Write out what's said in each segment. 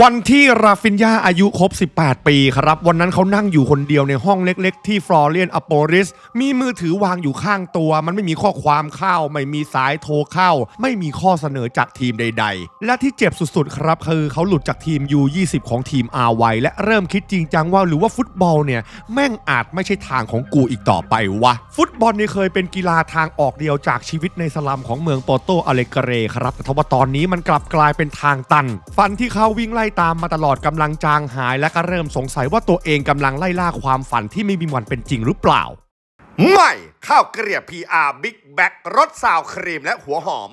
วันที่ราฟินยาอายุครบ 18 ปีครับ วันนั้นเขานั่งอยู่คนเดียวในห้องเล็กๆ ที่ฟลอเรียนอโปริส มีมือถือวางอยู่ข้างตัว มันไม่มีข้อความเข้า ไม่มีสายโทรเข้า ไม่มีข้อเสนอจากทีมใดๆ และที่เจ็บสุดๆ ครับ คือเขาหลุดจากทีม U20 ของทีมอาไวและเริ่มคิดจริงจังว่าหรือว่าฟุตบอลเนี่ย แม่งอาจไม่ใช่ทางของกูอีกต่อไปวะฟุตบอลนี่เคยเป็นกีฬาทางออกเดียวจากชีวิตในสลัมของเมืองโปโตอเลกเรครับแต่ทว่าตอนนี้มันกลับกลายเป็นทางตัน ฟันที่เขาวิ่งไล่ตามมาตลอดกำลังจางหาย และก็เริ่มสงสัยว่าตัวเองกำลังไล่ล่าความฝันที่ไม่มีวันเป็นจริงหรือเปล่า ใหม่ข้าวเกลียบ PR Big Back รสซาวครีมและหัวหอม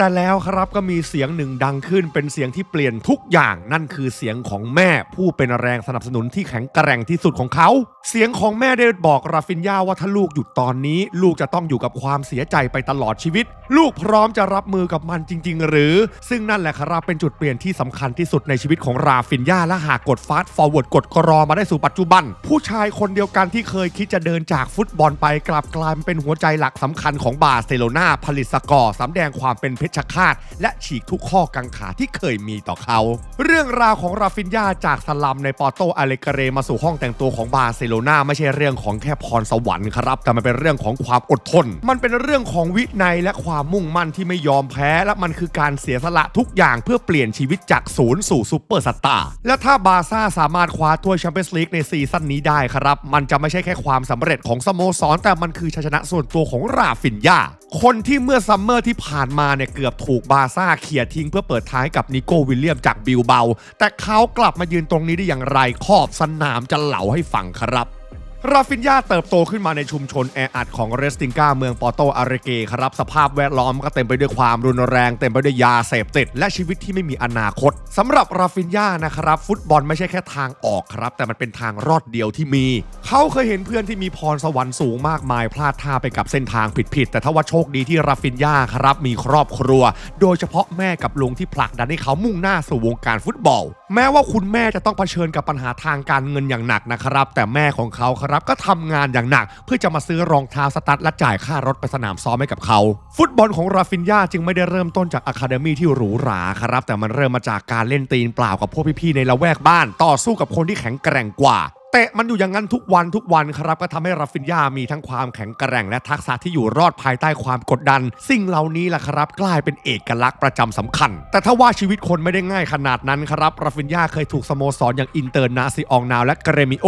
แต่แล้วครับก็มีเสียงหนึ่งดังขึ้นเป็นเสียงที่เปลี่ยนทุกอย่างนั่นคือเสียงของแม่ผู้เป็นแรงสนับสนุนที่แข็งแกร่งที่สุดของเขา เสียงของแม่ได้บอกราฟินยาว่าถ้าลูกหยุดตอนนี้ ลูกจะต้องอยู่กับความเสียใจไปตลอดชีวิต ลูกพร้อมจะรับมือกับมันจริง ๆ หรือ ซึ่งนั่นแหละครับเป็นจุดเปลี่ยนที่สำคัญที่สุดในชีวิตของราฟินยาและหากกดฟาสต์ฟอร์เวิร์ดกดกรอมาได้สู่ปัจจุบัน ผู้ชายคนเดียวกันที่เคยคิดจะเดินจากฟุตบอลไปกลับกลายเป็นหัวใจหลักสำคัญของบาร์เซโลนาผลิตสกอร์สำแดงความเป็นเพชฌฆาต และฉีกทุกข้อกังขาที่เคยมีต่อเขา เรื่องราวของราฟินยาจากสลัมในปอร์โตอาเลกเรมาสู่ห้องแต่งตัวของบาร์เซโลนาไม่ใช่เรื่องของแค่พรสวรรค์ครับ แต่มันเป็นเรื่องของความอดทน มันเป็นเรื่องของวินัยและความมุ่งมั่นที่ไม่ยอมแพ้ และมันคือการเสียสละทุกอย่างเพื่อเปลี่ยนชีวิตจากศูนย์สู่ซูเปอร์สตาร์และถ้าบาร์ซ่าสามารถคว้าถ้วยแชมเปี้ยนส์ลีกในซีซั่นนี้ได้ครับ มันจะไม่ใช่แค่ความสำเร็จของสโมสรแต่มันคือชัยชนะส่วนตัวของราฟินยา คนที่เมื่อซัมเมอร์ที่ผ่านมาเนี่ยเกือบถูกบาซ่าเขี่ยทิ้งเพื่อเปิดท้ายกับนิโก้วิลเลียมจากบิลเบา แต่เขากลับมายืนตรงนี้ได้อย่างไรขอบสนามจะเหลาให้ฟังครับ ราฟินยาเติบโตขึ้นมาในชุมชนแออัดของเรสติงกาเมืองปอโตอาเรเกครับสภาพแวดล้อมก็เต็มไปด้วยความรุนแรง เต็มไปด้วยยาเสพติด และชีวิตที่ไม่มีอนาคตสำหรับราฟินยานะครับ ฟุตบอลไม่ใช่แค่ทางออกครับ แต่มันเป็นทางรอดเดียวที่มี เขาเคยเห็นเพื่อนที่มีพรสวรรค์สูงมากมาย พลาดท่าไปกับเส้นทางผิดๆแต่ถ้าว่าโชคดีที่ราฟินยาครับมีครอบครัว โดยเฉพาะแม่กับลุงที่ผลักดันให้เขามุ่งหน้าสู่วงการฟุตบอล แม้ว่าคุณแม่จะต้องเผชิญกับปัญหาทางการเงินอย่างหนักนะครับ แต่แม่ของเขาครับก็ทำงานอย่างหนัก เพื่อจะมาซื้อรองเท้าสตั๊ดและจ่ายค่ารถไปสนามซ้อมให้กับเขา ฟุตบอลของราฟินยาจึงไม่ได้เริ่มต้นจากอะคาเดมี่ที่หรูหราครับแต่มันเริ่มมาจากการเล่นตีนเปล่ากับพวกพี่ๆในละแวกบ้าน ต่อสู้กับคนที่แข็งแกร่งกว่า เตะมันอยู่อย่างนั้นทุกวันทุกวันครับก็ทำให้ราฟินยามีทั้งความแข็งแกร่งและทักษะที่อยู่รอดภายใต้ความกดดัน สิ่งเหล่านี้แหละครับ กลายเป็นเอกลักษณ์ประจำสำคัญ แต่ถ้าว่าชีวิตคนไม่ได้ง่ายขนาดนั้นครับราฟินยาเคยถูกสโมสรอย่างอินเตอร์นาซิอองนาวและเกรมิโอ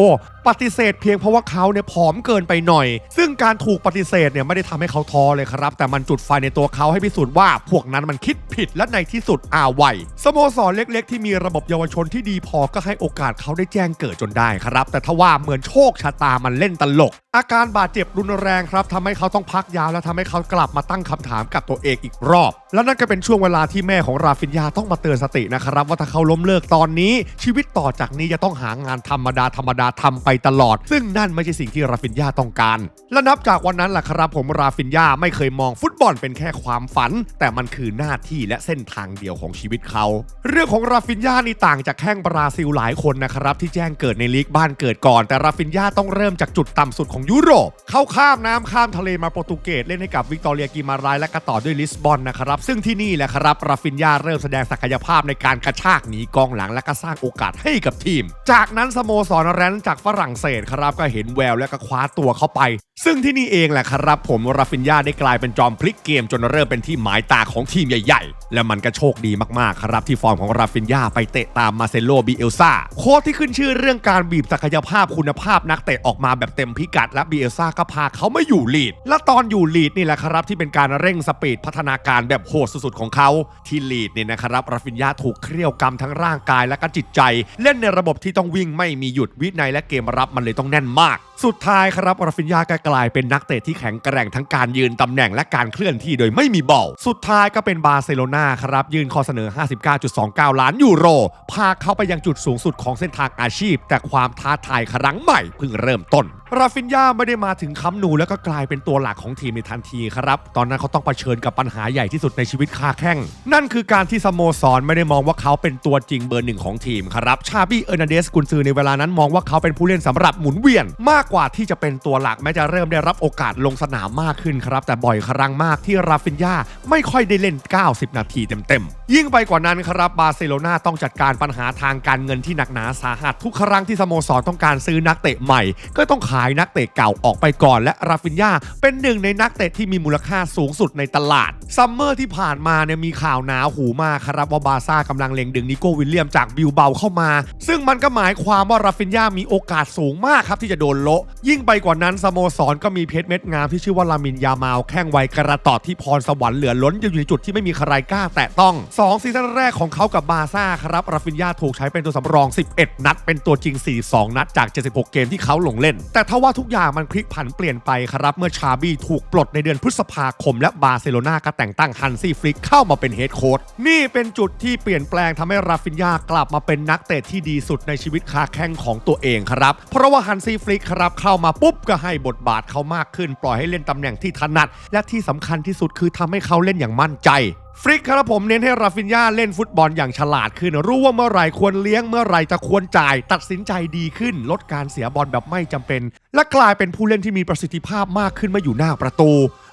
ปฏิเสธเพียงเพราะว่าเขาเนี่ยผอมเกินไปหน่อย ซึ่งการถูกปฏิเสธเนี่ยไม่ได้ทำให้เขาท้อเลยครับ แต่มันจุดไฟในตัวเขาให้พิสูจน์ว่า พวกนั้นมันคิดผิดและในที่สุดอาไวสโมสรเล็ก ๆ ที่มีระบบเยาวชนที่ดีพอก็ให้โอกาสเขาได้แจ้งเกิดจนได้ครับ แต่ถ้าว่าเหมือนโชคชะตามันเล่นตลก อาการบาดเจ็บรุนแรงครับทำให้เขาต้องพักยาวและทำให้เขากลับมาตั้งคำถามกับตัวเองอีกรอบ และนั่นก็เป็นช่วงเวลาที่แม่ของราฟินยาต้องมาเตือนสตินะครับว่าถ้าเขาล้มเลิกตอนนี้ ชีวิตต่อจากนี้จะต้องหางานธรรมดาธรรมดาทำไปตลอด ซึ่งนั่นไม่ใช่สิ่งที่ราฟินยาต้องการ และนับจากวันนั้นแหละครับผมราฟินยาไม่เคยมองฟุตบอลเป็นแค่ความฝัน แต่มันคือหน้าที่และเส้นทางเดียวของชีวิตเขา เรื่องของราฟินยานี่ต่างจากแข้งบราซิลหลายคนนะครับที่แจ้งเกิดในลีกบ้านเกิดก่อน แต่ราฟินยาต้องเริ่มจากจุดต่ำสุดของยุโรป เข้าข้ามน้ำข้ามทะเลมาโปรตุเกสเล่นให้กับวิกตอเรียกิมารายและก็ต่อด้วยลิสบอนนะครับซึ่งที่นี่แหละครับราฟินยาเริ่มแสดงศักยภาพในการกระชากหนีกองหลังและก็สร้างโอกาสให้กับทีม จากนั้นสโมสรแรนจากฝรรั่งเศสครับก็เห็นแววและก็คว้าตัวเข้าไป ซึ่งที่นี่เองแหละครับผมราฟินยาได้กลายเป็นจอมพลิกเกมจนเริ่มเป็นที่หมายตาของทีมใหญ่ๆ และมันก็โชคดีมากๆ ครับที่ฟอร์มของราฟินยาไปเตะตามมาเซโลบิเอลซาโค้ชที่ขึ้นชื่อเรื่องการบีบศักยภาพคุณภาพนักเตะออกมาแบบเต็มพิกัดและบิเอลซาก็พาเขามาอยู่ลีด และตอนอยู่ลีดนี่แหละครับที่เป็นการเร่งสปีดพัฒนาการแบบโหดสุดๆของเขา ที่ลีดเนี่ยนะครับราฟินยาถูกเครี่ยวกรรมทั้งร่างกายและก็จิตใจ เล่นในระบบที่ต้องวิ่งไม่มีหยุดวินัยและเกมรับมันเลยต้องแน่นมาก สุดท้ายครับราฟินยาก็กลายเป็นนักเตะที่แข็งแกร่งทั้งการยืนตำแหน่งและการเคลื่อนที่โดยไม่มีบอล สุดท้ายก็เป็นบาร์เซโลนาครับยื่นข้อเสนอ 59.29 ล้านยูโร พาเขาไปยังจุดสูงสุดของเส้นทางอาชีพ แต่ความท้าทายครั้งใหม่เพิ่งเริ่มต้น ราฟินยาไม่ได้มาถึงค้ำนูแล้วก็กลายเป็นตัวหลักของทีมในทันทีครับ ตอนนั้นเขาต้องเผชิญกับปัญหาใหญ่ที่สุดในชีวิตคาแข้ง นั่นคือการที่สโมสรไม่ได้มองว่าเขาเป็นตัวจริงเบอร์หนึ่งของทีมครับ ชาบี้เอร์นาเดสกุนซือในเวลานั้นมองว่าเขาเป็นผู้เล่นสำหรับหมุนเวียน มากกว่าที่จะเป็นตัวหลักแม้จะเริ่มได้รับโอกาสลงสนามมากขึ้นครับแต่บ่อยครั้งมากที่ราฟินยาไม่ค่อยได้เล่น 90 นาทีเต็มๆ ยิ่งไปกว่านั้นครับบาร์เซโลนาต้องจัดการปัญหาทางการเงินที่หนักหนาสาหัสทุกครั้งที่สโมสรต้องการซื้อนักเตะใหม่ ก็ต้องขายนักเตะเก่าออกไปก่อน และราฟินยาเป็นหนึ่งในนักเตะที่มีมูลค่าสูงสุดในตลาดซัมเมอร์ที่ผ่านมาเนี่ยมีข่าวหนาหูมากครับว่าบาร์ซ่ากำลังเล็งดึงนิโก้วิลเลียมจากบิลเบาเข้ามา ซึ่งมันก็หมายความว่าราฟินยามีโอกาสสูงมากครับที่จะโดนโละยิ่งไปกว่านั้นสโมสรก็มีเพชรเม็ดงามที่ชื่อว่าลามินยามาลแข้งไวกระตอดที่พรสวรรค์เหลือล้นอยู่ในจุดที่ไม่มีใครกล้าแตะต้อง 2 ซีซั่นแรกของเขากับบาซ่าครับราฟินยาถูกใช้เป็นตัวสำรอง 11 นัด เป็นตัวจริง 42 นัดจาก 76 เกมที่เขาลงเล่น แต่ถ้าว่าทุกอย่างมันพลิกผันเปลี่ยนไปครับเมื่อชาบี้ถูกปลดในเดือนพฤษภาคม และบาร์เซโลนาก็แต่งตั้งฮันซี่ฟลิกเข้ามาเป็นเฮดโค้ชนี่เป็นจุดที่เปลี่ยนแปลงทำให้ราฟินยากลับมาเป็นนักเตะที่ดีสุดในชีวิตคาแข้งของตัวเองครับเพราะว่าฮันซี่ฟลิกครับเข้ามาปุ๊บก็ให้บทบาทเขามากขึ้น ปล่อยให้เล่นตำแหน่งที่ถนัด และที่สำคัญที่สุดคือทำให้เขาเล่นอย่างมั่นใจฟริกครับผมเน้นให้ราฟินญาเล่นฟุตบอลอย่างฉลาดขึ้น รู้ว่าเมื่อไหร่ควรเลี้ยงเมื่อไหร่จะควรจ่าย ตัดสินใจดีขึ้น ลดการเสียบอลแบบไม่จำเป็น และกลายเป็นผู้เล่นที่มีประสิทธิภาพมากขึ้นเมื่ออยู่หน้าประตู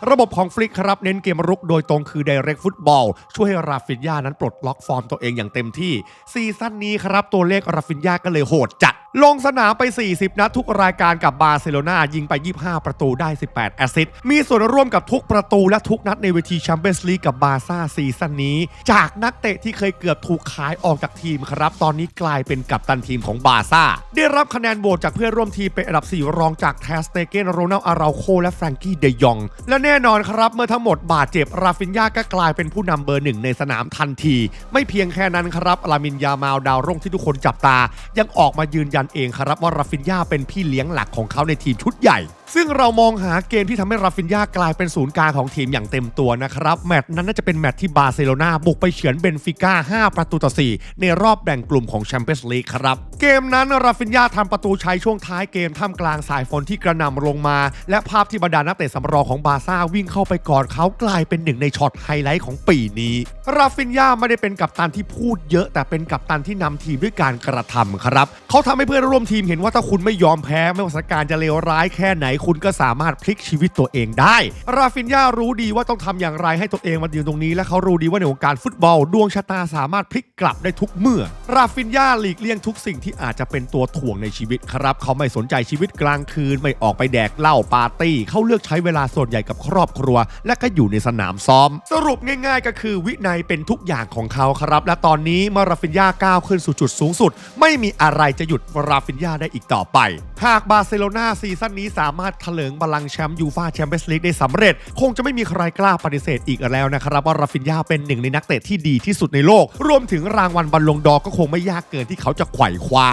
ระบบของฟลิกครับเน้นเกมรุกโดยตรงคือ Direct Football ช่วยให้ราฟินยานั้นปลดล็อกฟอร์มตัวเองอย่างเต็มที่ ซีซั่นนี้ครับตัวเลขราฟินยาก็เลยโหดจัด ลงสนามไป 40 นัดทุกรายการกับบาร์เซโลนายิงไป 25 ประตูได้ 18 แอสซิสต์มีส่วนร่วมกับทุกประตูและทุกนัดในเวทีแชมเปี้ยนส์ลีกกับบาร์ซ่าซีซั่นนี้ จากนักเตะที่เคยเกือบถูกขายออกจากทีมครับ ตอนนี้กลายเป็นกัปตันทีมของบาร์ซ่าได้รับคะแนนโหวตจากเพื่อนร่วมทีมเป็นอันดับ 4 รองจากแทสเตเกนโรนัลอาราโคและแฟรงกี้เดยองและแน่นอนครับ เมื่อทั้งหมดบาดเจ็บราฟินยาก็กลายเป็นผู้นำเบอร์หนึ่งในสนามทันที ไม่เพียงแค่นั้นครับลามินยามาลดาวรุ่งที่ทุกคนจับตา ยังออกมายืนยันเองครับว่าราฟินยาเป็นพี่เลี้ยงหลักของเขาในทีมชุดใหญ่ ซึ่งเรามองหาเกมที่ทำให้ราฟินยากลายเป็นศูนย์กลางของทีมอย่างเต็มตัวนะครับ แมตช์นั้นน่าจะเป็นแมตช์ที่บาร์เซโลนาบุกไปเฉือนเบนฟิก้า 5 ประตูต่อ 4 ในรอบแบ่งกลุ่มของแชมเปี้ยนส์ลีกครับ เกมนั้นราฟินยาทำประตูชัยช่วงท้ายเกมท่ามกลางสายฝนที่กระหน่ำลงมา และภาพที่บรรดานักเตะสำรองของบาร์ซ่าวิ่งเข้าไปกอดเขากลายเป็นหนึ่งในช็อตไฮไลท์ของปีนี้ ราฟินยาไม่ได้เป็นกัปตันที่พูดเยอะ แต่เป็นกัปตันที่นำทีมด้วยการกระทำครับ เขาทำให้เพื่อนร่วมทีมเห็นว่าถ้าคุณไม่ยอมแพ้ไม่ว่าสถานการณ์จะเลวร้ายแค่ไหนคุณก็สามารถพลิกชีวิตตัวเองได้ ราฟินยารู้ดีว่าต้องทำอย่างไรให้ตัวเองมายืนตรงนี้ และเขารู้ดีว่าในวงการฟุตบอล ดวงชะตาสามารถพลิกกลับได้ทุกเมื่อ ราฟินยาหลีกเลี่ยงทุกสิ่งที่อาจจะเป็นตัวถ่วงในชีวิตครับ เขาไม่สนใจชีวิตกลางคืนไม่ออกไปแดกเหล้าปาร์ตี้ เขาเลือกใช้เวลาส่วนใหญ่กับครอบครัว และก็อยู่ในสนามซ้อม สรุปง่ายๆ ก็คือวินัยเป็นทุกอย่างของเขาครับ และตอนนี้เมื่อราฟินยาก้าวขึ้นสู่จุดสูงสุด ไม่มีอะไรจะหยุดราฟินยาได้อีกต่อไป หากบาร์เซโลนาซีซั่นนี้สามารถเถลิงบัลลังก์แชมป์ยูฟ่าแชมเปี้ยนส์ลีกได้สำเร็จ คงจะไม่มีใครกล้าปฏิเสธอีกแล้วนะครับว่าราฟินยาเป็นหนึ่งในนักเตะที่ดีที่สุดในโลก รวมถึงรางวัลบอลลงดอก็คงไม่ยากเกินที่เขาจะไขว่คว้า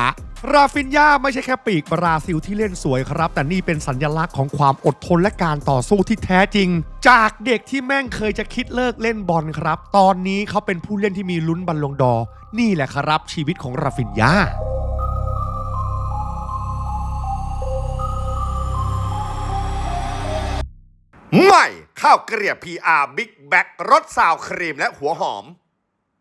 ราฟินยาไม่ใช่แค่ปีกบราซิลที่เล่นสวยครับ แต่นี่เป็นสัญลักษณ์ของความอดทนและการต่อสู้ที่แท้จริง จากเด็กที่แม่งเคยจะคิดเลิกเล่นบอลครับ ตอนนี้เขาเป็นผู้เล่นที่มีลุ้นบอลลงดอ นี่แหละครับชีวิตของราฟินยา ข้าวเกลียบ PR Big Back รสซาวครีมและหัวหอม